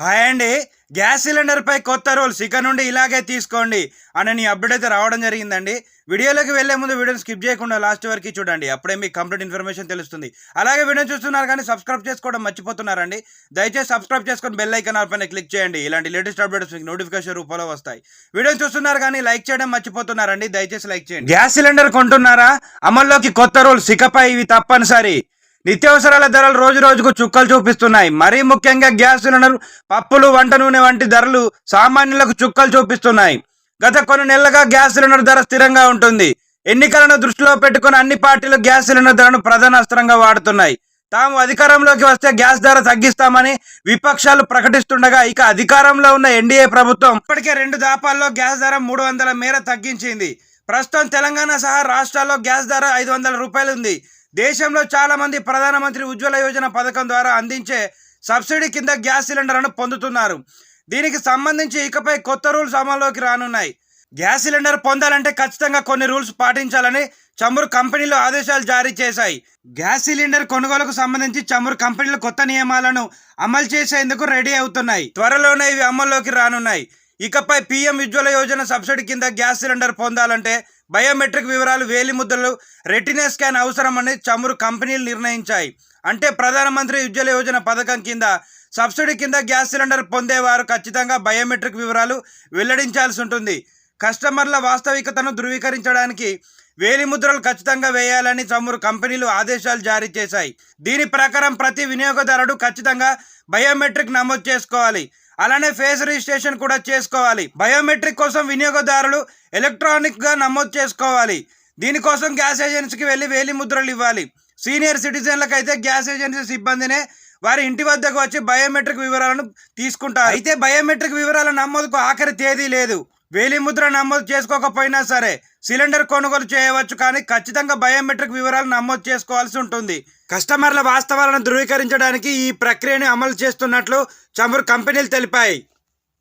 Hi అండి. Gas సిలిండర్పై కొత్త rules ఇక నుండి ఇలాగే తీసుకోండి అని నీ అప్డేట్ అయితే రావడం జరిగిందండి. వీడియోలోకి వెళ్ళే ముందు వీడియోని స్కిప్ చేయకుండా లాస్ట్ వరకు చూడండి. అప్పుడే మీకు కంప్లీట్ ఇన్ఫర్మేషన్ తెలుస్తుంది. అలాగే వీడియో చూస్తున్నారు కానీ సబ్స్క్రైబ్ చేసుకోవడం మర్చిపోతున్నారండి. దయచేసి సబ్స్క్రైబ్ చేసుకొని బెల్ ఐకన్ పైన క్లిక్ చేయండి. ఇలాంటి లేటెస్ట్ అప్డేట్స్ మీకు నోటిఫికేషన్ రూపంలో వస్తాయి. వీడియో చూస్తున్నారు కానీ లైక్ చేయడం మర్చిపోతున్నారండి. దయచేసి లైక్ చేయండి. గ్యాస్ సిలిండర్ కొంటున్నారా? అమల్లోకి కొత్త రూల్స్ ఇకపై ఇవి తప్పనిసరి. నిత్యావసరాల ధరలు రోజు రోజుకు చుక్కలు చూపిస్తున్నాయి. మరీ ముఖ్యంగా గ్యాస్ సిలిండర్ పప్పులు వంట నూనె వంటి ధరలు సామాన్యులకు చుక్కలు చూపిస్తున్నాయి. గత కొన్ని నెలలుగా గ్యాస్ సిలిండర్ ధర స్థిరంగా ఉంటుంది. ఎన్నికలను దృష్టిలో పెట్టుకుని అన్ని పార్టీలు గ్యాస్ సిలిండర్ ధరను ప్రధాన అస్త్రంగా వాడుతున్నాయి. తాము అధికారంలోకి వస్తే గ్యాస్ ధర తగ్గిస్తామని విపక్షాలు ప్రకటిస్తుండగా ఇక అధికారంలో ఉన్న ఎన్డీఏ ప్రభుత్వం ఇప్పటికే రెండు దాపాల్లో గ్యాస్ ధర మూడు వందల మేర తగ్గించింది. ప్రస్తుతం తెలంగాణ సహా రాష్ట్రాల్లో గ్యాస్ ధర ఐదు వందల రూపాయలు ఉంది దేశంలో చాలా మంది ప్రధానమంత్రి ఉజ్వల యోజన పథకం ద్వారా అందించే సబ్సిడీ కింద గ్యాస్ సిలిండర్ను పొందుతున్నారు. దీనికి సంబంధించి ఇకపై కొత్త రూల్స్ అమల్లోకి రానున్నాయి. గ్యాస్ సిలిండర్ పొందాలంటే ఖచ్చితంగా కొన్ని రూల్స్ పాటించాలని చమురు కంపెనీలు ఆదేశాలు జారీ చేశాయి. గ్యాస్ సిలిండర్ కొనుగోలుకు సంబంధించి చమురు కంపెనీలు కొత్త నియమాలను అమలు చేసేందుకు రెడీ అవుతున్నాయి. త్వరలోనే ఇవి అమల్లోకి రానున్నాయి. ఇకపై పీఎం ఉజ్వల యోజన సబ్సిడీ కింద గ్యాస్ సిలిండర్ పొందాలంటే బయోమెట్రిక్ వివరాలు వేలి ముద్రలు రెటినా స్కాన్ అవసరమని చమురు కంపెనీలు నిర్ణయించాయి. అంటే ప్రధానమంత్రి ఉజ్వల యోజన పథకం కింద సబ్సిడీ కింద గ్యాస్ సిలిండర్ పొందేవారు ఖచ్చితంగా బయోమెట్రిక్ వివరాలు వెల్లడించాల్సి ఉంటుంది. కస్టమర్ల వాస్తవికతను ధృవీకరించడానికి వేలి ముద్రలు ఖచ్చితంగా వేయాలని చమురు కంపెనీలు ఆదేశాలు జారీ చేశాయి. దీని ప్రకారం ప్రతి వినియోగదారుడు ఖచ్చితంగా బయోమెట్రిక్ నమోదు చేసుకోవాలి. అలానే ఫేస్ రిజిస్ట్రేషన్ కూడా చేసుకోవాలి. బయోమెట్రిక్ కోసం వినియోగదారులు ఎలక్ట్రానిక్గా నమోదు చేసుకోవాలి. దీనికోసం గ్యాస్ ఏజెన్సీకి వెళ్ళి వేలి ముద్రలు ఇవ్వాలి. సీనియర్ సిటిజన్లకు అయితే గ్యాస్ ఏజెన్సీ సిబ్బందినే వారి ఇంటి వద్దకు వచ్చి బయోమెట్రిక్ వివరాలను తీసుకుంటారు. అయితే బయోమెట్రిక్ వివరాల నమోదుకు ఆఖరి తేదీ లేదు. వేలి ముద్ర నమోదు చేసుకోకపోయినా సరే సిలిండర్ కొనుగోలు చేయవచ్చు కానీ ఖచ్చితంగా బయోమెట్రిక్ వివరాలు నమోదు చేసుకోవాల్సి ఉంటుంది. కస్టమర్ల వాస్తవాలను ధృవీకరించడానికి ఈ ప్రక్రియను అమలు చేస్తున్నట్లు చమురు కంపెనీలు తెలిపాయి.